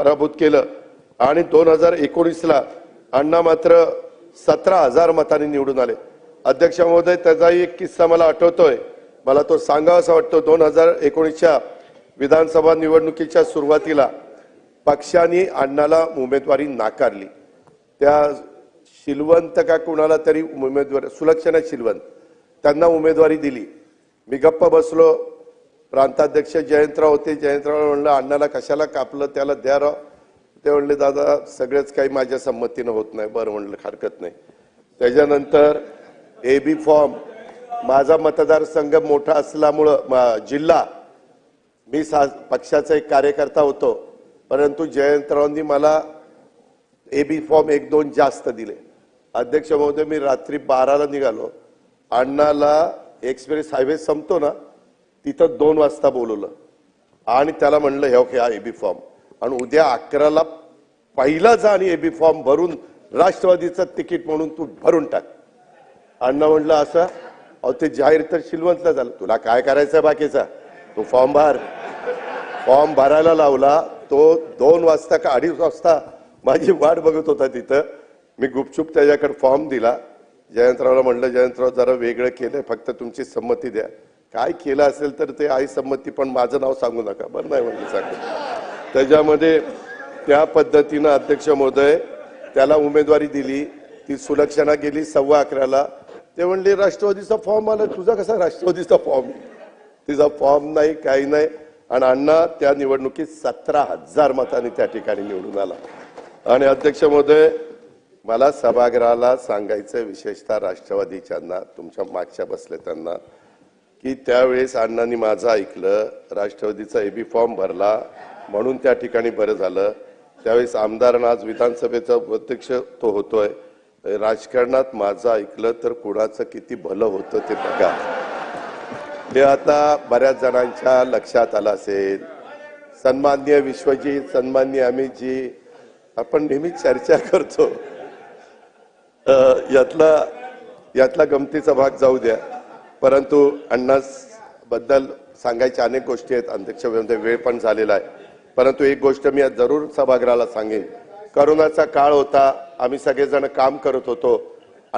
पराभूत केलं. आणि दोन हजार एकोणीसला अण्णा मात्र सतरा हजार मतांनी निवडून आले. अध्यक्ष महोदय त्याचाही एक किस्सा मला आठवतोय. मला तो सांगावासा वाटतो. दोन हजार एकोणीसच्या विधानसभा निवडणुकीच्या सुरुवातीला पक्षाने अण्णाला उमेदवारी नाकारली. त्या शिलवंत का कुणाला तरी उमेदवार सुलक्षणा शिलवंत त्यांना उमेदवारी दिली. मी गप्प बसलो. प्रांताध्यक्ष जयंतराव होते. जयंतराव म्हणलं अण्णाला कशाला कापलं? त्याला द्या राव. ते म्हणले दादा सगळेच काही माझ्या संमतीनं होत नाही. बरं म्हणलं हरकत नाही. त्याच्यानंतर ए बी फॉर्म माझा मतदारसंघ मोठा असल्यामुळं जिल्हा. मी सा पक्षाचा एक कार्यकर्ता होतो. परंतु जयंतरावांनी मला ए बी फॉर्म एक दोन जास्त दिले. अध्यक्ष महोदय मी रात्री बाराला निघालो. अण्णाला एक्सप्रेस हायवे संपतो ना तिथं दोन वाजता बोलवलं. आणि त्याला म्हणलं हे ओके हा एबी फॉर्म आणि उद्या अकराला पहिला जा आणि एबी फॉर्म भरून राष्ट्रवादीचं तिकीट म्हणून तू भरून टाक. अण्णा म्हणलं असं? अहो ते जाहीर तर शिलवंतला झालं. तुला काय करायचं बाकीचा? तू फॉर्म भर. फॉर्म भरायला लावला. तो दोन वाजता का अडीच वाजता माझी वाट बघत होता तिथं. मी गुपचूप त्याच्याकडे फॉर्म दिला. जयंतरावला म्हणलं जयंतराव जरा वेगळं केलं फक्त तुमची संमती द्या. काय केलं असेल तर ते आई संमती पण माझं नाव सांगू नका. बरं नाही म्हणजे सांगू. त्याच्यामध्ये त्या पद्धतीनं अध्यक्ष महोदय त्याला उमेदवारी दिली. ती सुलक्षणा गेली सव्वा अकराला. ते म्हणले राष्ट्रवादीचा फॉर्म आला. तुझा कसा राष्ट्रवादीचा फॉर्म तिचा फॉर्म नाही काही नाही. आणि अण्णा त्या निवडणुकीत सतरा हजार मतांनी त्या ठिकाणी निवडून आला. आणि अध्यक्ष महोदय मला सभागृहाला सांगायचं विशेषतः राष्ट्रवादीच्यांना तुमच्या मागच्या बसले त्यांना की त्यावेळेस अण्णांनी माझं ऐकलं राष्ट्रवादीचा एबी फॉर्म भरला म्हणून त्या ठिकाणी बरं झालं. त्यावेळेस आमदार आज विधानसभेचा प्रत्यक्ष तो होतोय. राजकारणात माझं ऐकलं तर कुणाचं किती भलं होतं ते बघा. हे आता बऱ्याच जणांच्या लक्षात आलं असेल. सन्मान्य विश्वजीत सन्मान्य अमितजी आपण नेहमी चर्चा करतो. यातला यातला गमतीचा भाग जाऊ द्या. परंतु अण्णासबद्दल सांगायच्या अनेक गोष्टी आहेत. अध्यक्ष वेळ पण झालेला आहे. परंतु एक गोष्ट मी आज जरूर सभागृहाला सांगेन. करोनाचा काळ होता. आम्ही सगळेजण काम करत होतो.